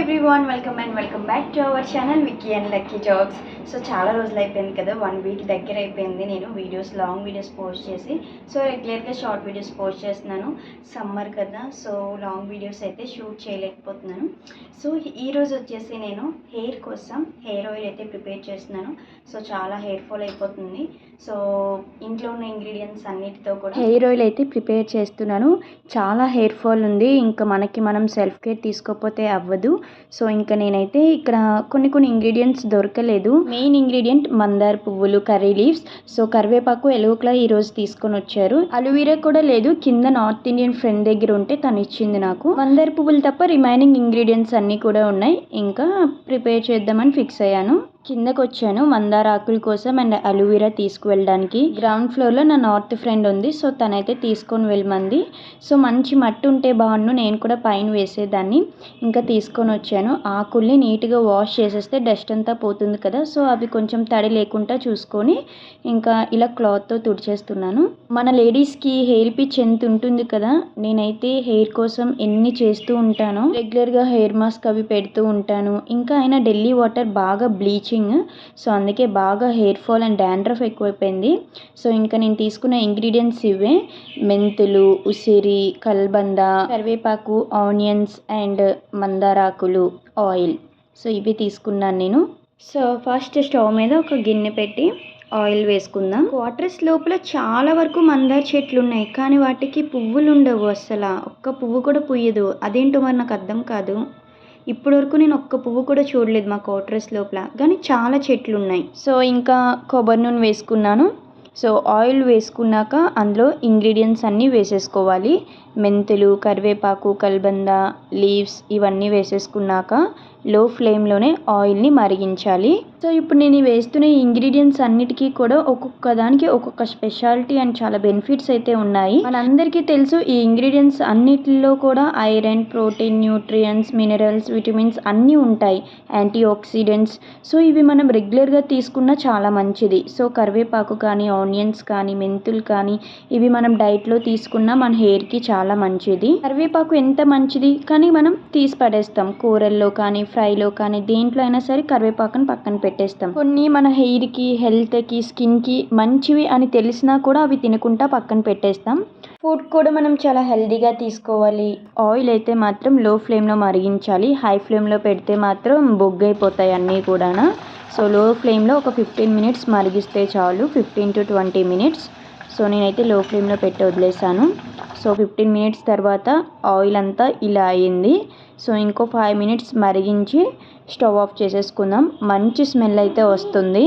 Everyone welcome and welcome back to our channel Vicky and Lucky jobs so చాలా రోజులు అయిపోయింది కదా one week దగ్గర అయిపోయింది. నేను వీడియోస్ లాంగ్ వీడియోస్ పోస్ట్ చేసి సో రెగ్యులర్గా షార్ట్ వీడియోస్ పోస్ట్ చేస్తున్నాను. సమ్మర్ కదా సో లాంగ్ వీడియోస్ అయితే షూట్ చేయలేకపోతున్నాను. సో ఈ రోజు వచ్చేసి నేను హెయిర్ కోసం హెయిర్ ఆయిల్ అయితే ప్రిపేర్ చేస్తున్నాను. సో చాలా హెయిర్ ఫాల్ అయిపోతుంది. సో ఇంట్లో ఉన్న ఇంగ్రీడియంట్స్ అన్నిటితో కూడా హెయిర్ ఆయిల్ అయితే ప్రిపేర్ చేస్తున్నాను. చాలా హెయిర్ ఫాల్ ఉంది. ఇంకా మనకి మనం సెల్ఫ్ కేర్ తీసుకోకపోతే అవ్వదు. సో ఇంకా నేనైతే ఇక్కడ కొన్ని కొన్ని ఇంగ్రీడియంట్స్ దొరకలేదు. మెయిన్ ఇంగ్రీడియంట్ మందార పువ్వులు కర్రీ లీవ్స్. సో కరివేపాకు ఎలుగుకలా ఈరోజు తీసుకొని వచ్చారు. అలోవీరా కూడా లేదు. కింద నార్త్ ఇండియన్ ఫ్రెండ్ దగ్గర ఉంటే తను ఇచ్చింది నాకు. మందార పువ్వులు తప్ప రిమైనింగ్ ఇంగ్రీడియంట్స్ అన్నీ కూడా ఉన్నాయి. ఇంకా ప్రిపేర్ చేద్దామని ఫిక్స్ అయ్యాను. కిందకు వచ్చాను మందార ఆకుల కోసం అండ్ అలోవెరా తీసుకువెళ్ళడానికి. గ్రౌండ్ ఫ్లోర్లో నా నార్త్ ఫ్రెండ్ ఉంది. సో తనైతే తీసుకొని వెళ్ళమంది. సో మంచి మట్టి ఉంటే బాగుండు నేను కూడా పైన వేసేదాన్ని. ఇంకా తీసుకొని వచ్చాను. ఆకుల్ని నీట్గా వాష్ చేసేస్తే డస్ట్ అంతా పోతుంది కదా. సో అవి కొంచెం తడి లేకుండా చూసుకొని ఇంకా ఇలా క్లాత్తో తుడిచేస్తున్నాను. మన లేడీస్కి హెయిర్ పిచ్ ఎంత ఉంటుంది కదా. నేనైతే హెయిర్ కోసం ఎన్ని చేస్తూ ఉంటాను రెగ్యులర్గా హెయిర్ మాస్క్ అవి పెడుతూ ఉంటాను. ఇంకా ఆయన ఢిల్లీ వాటర్ బాగా బ్లీచ్ బ్లీచింగ్ సో అందుకే బాగా హెయిర్ ఫాల్ అండ్ డాండ్రఫ్ ఎక్కువైపోయింది. సో ఇంకా నేను తీసుకున్న ఇంగ్రీడియంట్స్ ఇవే. మెంతులు ఉసిరి కల్బంద కరివేపాకు ఆనియన్స్ అండ్ మందారాకులు ఆయిల్ సో ఇవి తీసుకున్నాను నేను. సో ఫస్ట్ స్టవ్ మీద ఒక గిన్నె పెట్టి ఆయిల్ వేసుకుందాం. క్వార్టర్స్ లోపల చాలా వరకు మందార చెట్లు ఉన్నాయి కానీ వాటికి పువ్వులు ఉండవు అసలు. ఒక్క పువ్వు కూడా పుయ్యదు. అదేంటో మరి నాకు అర్థం కాదు. ఇప్పటి వరకు నేను ఒక్క పువ్వు కూడా చూడలేదు మా క్వార్టర్స్ లోపల. కానీ చాలా చెట్లు ఉన్నాయి సో ఇంకా కొబ్బరి నూనె వేసుకున్నాను. సో ఆయిల్ వేసుకున్నాక అందులో ఇంగ్రీడియంట్స్ అన్నీ వేసేసుకోవాలి. మెంతులు కరివేపాకు కల్బంద లీవ్స్ ఇవన్నీ వేసేసుకున్నాక లో ఫ్లేమ్లోనే ఆయిల్ని మరిగించాలి. సో ఇప్పుడు నేను వేస్తున్న ఈ ఇంగ్రీడియంట్స్ అన్నిటికీ కూడా ఒక్కొక్క దానికి ఒక్కొక్క స్పెషాలిటీ అండ్ చాలా బెనిఫిట్స్ అయితే ఉన్నాయి. మనందరికీ తెలుసు ఈ ఇంగ్రీడియంట్స్ అన్నిటిలో కూడా iron protein nutrients minerals vitamins అన్నీ ఉంటాయి. యాంటీ ఆక్సిడెంట్స్ సో ఇవి మనం రెగ్యులర్గా తీసుకున్న చాలా మంచిది. సో కరివేపాకు కానీ ఆనియన్స్ కానీ మెంతులు కానీ ఇవి మనం డైట్లో తీసుకున్న మన హెయిర్కి చాలా చాలా మంచిది. కరివేపాకు ఎంత మంచిది? కానీ మనం తీసి పడేస్తాం. కూరల్లో కానీ ఫ్రైలో కానీ దేంట్లో అయినా సరే కరివేపాకుని పక్కన పెట్టేస్తాం. కొన్ని మన హెయిర్కి హెల్త్కి స్కిన్కి మంచివి అని తెలిసినా కూడా అవి తినకుండా పక్కన పెట్టేస్తాం. ఫుడ్ కూడా మనం చాలా హెల్దీగా తీసుకోవాలి. ఆయిల్ అయితే మాత్రం లో ఫ్లేమ్లో మరిగించాలి. హై ఫ్లేమ్లో పెడితే మాత్రం బొగ్గైపోతాయి అన్నీ కూడా సో లో ఫ్లేమ్లో ఒక ఫిఫ్టీన్ మినిట్స్ మరిగిస్తే చాలు. Fifteen to twenty minutes. So నేనైతే లో ఫ్లేమ్లో పెట్టి వదిలేసాను. సో ఫిఫ్టీన్ మినిట్స్ తర్వాత ఆయిల్ అంతా ఇలా అయింది. సో ఇంకో ఫైవ్ మినిట్స్ మరిగించి స్టవ్ ఆఫ్ చేసేసుకుందాం. మంచి స్మెల్ అయితే వస్తుంది.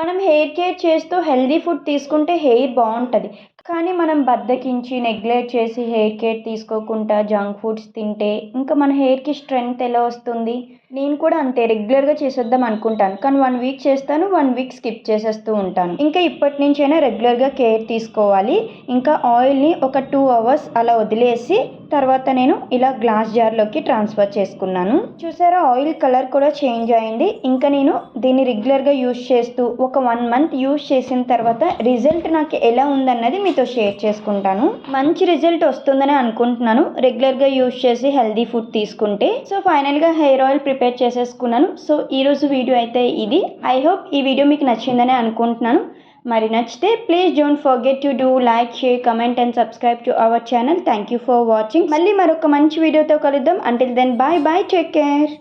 మనం హెయిర్ కేర్ చేస్తూ హెల్దీ ఫుడ్ తీసుకుంటే హెయిర్ బాగుంటుంది. కానీ మనం బద్దకించి నెగ్లెక్ట్ చేసి హెయిర్ కేర్ తీసుకోకుండా జంక్ ఫుడ్స్ తింటే ఇంకా మన హెయిర్కి స్ట్రెంగ్త్ ఎలా వస్తుంది? నేను కూడా అంతే రెగ్యులర్గా చేసేద్దాం అనుకుంటాను. కానీ వన్ వీక్ చేస్తాను వన్ వీక్ స్కిప్ చేసేస్తూ ఉంటాను. ఇంకా ఇప్పటి నుంచైనా రెగ్యులర్గా కేర్ తీసుకోవాలి. ఇంకా ఆయిల్ని ఒక టూ అవర్స్ అలా వదిలేసి తర్వాత నేను ఇలా గ్లాస్ జార్లోకి ట్రాన్స్ఫర్ చేసుకున్నాను. చూసారా ఆయిల్ కలర్ కూడా చేంజ్ అయింది. ఇంకా నేను దీన్ని రెగ్యులర్గా యూస్ చేస్తూ ఒక వన్ మంత్ యూస్ చేసిన తర్వాత రిజల్ట్ నాకు ఎలా ఉందన్నది మీతో షేర్ చేసుకుంటాను. మంచి రిజల్ట్ వస్తుందని అనుకుంటున్నాను. రెగ్యులర్గా యూస్ చేసి హెల్దీ ఫుడ్ తీసుకుంటే. సో ఫైనల్గా హెయిర్ ఆయిల్ ప్రిపేర్ ప్రిపేర్ చేసేసుకున్నాను. సో ఈరోజు వీడియో అయితే ఇది. ఐ హోప్ ఈ వీడియో మీకు నచ్చిందని అనుకుంటున్నాను. మరి నచ్చితే please don't forget to do like share comment and subscribe to our channel. Thank you for watching. మళ్ళీ మరొక మంచి వీడియోతో కలుద్దాం. Until then bye bye take care